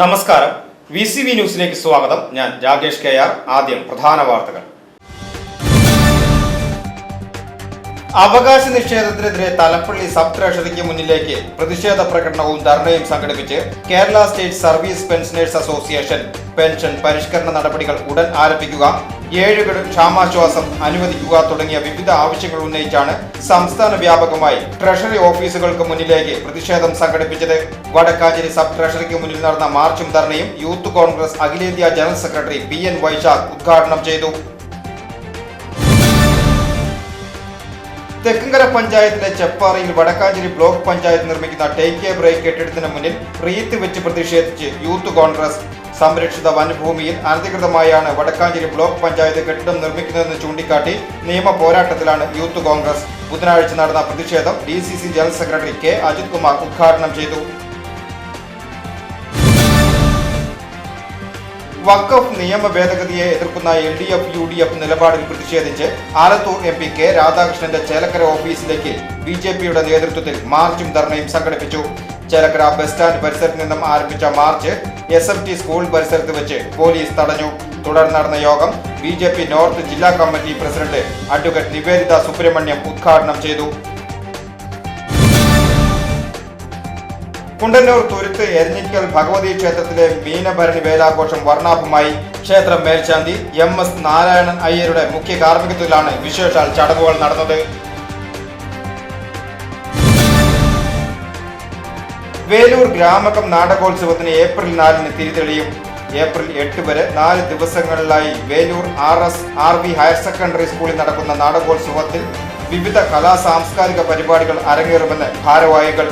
നമസ്കാരം. V C V ന്യൂസിലേക്ക് സ്വാഗതം. ഞാൻ രാകേഷ് കെ ആർ. ആദ്യം പ്രധാന വാർത്തകൾ. അവകാശ നിഷേധത്തിനെതിരെ തലപ്പള്ളി സബ് ട്രഷറിക്ക് മുന്നിലേക്ക് പ്രതിഷേധ പ്രകടനവും ധർണയും സംഘടിപ്പിച്ച് Kerala state service pensioners association pension പരിഷ്കരണ നടപടികൾ ഉടൻ ആരംഭിക്കുക ഏഴുകളും ക്ഷാമാശ്വാസം അനുവദിക്കുക തുടങ്ങിയ വിവിധ ആവശ്യങ്ങൾ ഉന്നയിച്ചാണ് സംസ്ഥാന വ്യാപകമായി ട്രഷറി ഓഫീസുകൾക്ക് മുന്നിലേക്ക് പ്രതിഷേധം സംഘടിപ്പിച്ചത്. വടക്കാഞ്ചേരി സബ് ട്രഷറിക്ക് മുന്നിൽ നടന്ന മാർച്ചും ധർണയും യൂത്ത് കോൺഗ്രസ് അഖിലേന്ത്യാ general secretary P N Vaishakh ഉദ്ഘാടനം ചെയ്തു. തെക്കുംകര പഞ്ചായത്തിലെ ചെപ്പാറയിൽ വടക്കാഞ്ചേരി ബ്ലോക്ക് പഞ്ചായത്ത് നിർമ്മിക്കുന്ന ടേക്ക് എ ബ്രേക്ക് കെട്ടിടത്തിന് മുന്നിൽ റീത്ത് വെച്ച് പ്രതിഷേധിച്ച് യൂത്ത് കോൺഗ്രസ് സംരക്ഷിത വനഭൂമിയിൽ അനധികൃതമായാണ് വടക്കാഞ്ചേരി ബ്ലോക്ക് പഞ്ചായത്ത് കെട്ടിടം നിർമ്മിക്കുന്നതെന്ന് ചൂണ്ടിക്കാട്ടി നിയമ പോരാട്ടത്തിലാണ് യൂത്ത് കോൺഗ്രസ്. ബുധനാഴ്ച നടന്ന പ്രതിഷേധം D general secretary K. Ajith Kumar ഉദ്ഘാടനം ചെയ്തു. വഖഫ് നിയമ ഭേദഗതിയെ എതിർക്കുന്ന L D F U D F നിലപാടിൽ പ്രതിഷേധിച്ച് ആലത്തൂർ എം പി കെ രാധാകൃഷ്ണന്റെ ചേലക്കര ഓഫീസിലേക്ക് ബി ജെ പിയുടെ നേതൃത്വത്തിൽ മാർച്ചും ധർണയും സംഘടിപ്പിച്ചു. ചേലക്കര ബസ് സ്റ്റാൻഡ് പരിസരത്ത് നിന്നും ആരംഭിച്ച march S M T school പരിസരത്ത് വെച്ച് പോലീസ് തടഞ്ഞു. തുടർന്ന് നടന്ന യോഗം ബി ജെ പി നോർത്ത് ജില്ലാ committee president advocate Niveditha Subramaniam ഉദ്ഘാടനം ചെയ്തു. കുണ്ടന്നൂർ തുരുത്ത് എരഞ്ഞിക്കൽ ഭഗവതി ക്ഷേത്രത്തിലെ മീനഭരണി വേലാഘോഷം വർണാഭമായി. ക്ഷേത്രം മേൽശാന്തി എം എസ് നാരായണൻ അയ്യരുടെ മുഖ്യ കാർമ്മികത്വത്തിലാണ് വിശേഷാൽ ചടങ്ങുകൾ നടന്നത്. വേലൂർ ഗ്രാമകം നാടകോത്സവത്തിന് ഏപ്രിൽ നാലിന് തിരിതെളിയും. ഏപ്രിൽ എട്ട് വരെ നാല് ദിവസങ്ങളിലായി Velur R S R V higher secondary സ്കൂളിൽ നടക്കുന്ന നാടകോത്സവത്തിൽ വിവിധ കലാ സാംസ്കാരിക പരിപാടികൾ അരങ്ങേറുമെന്ന് ഭാരവാഹികൾ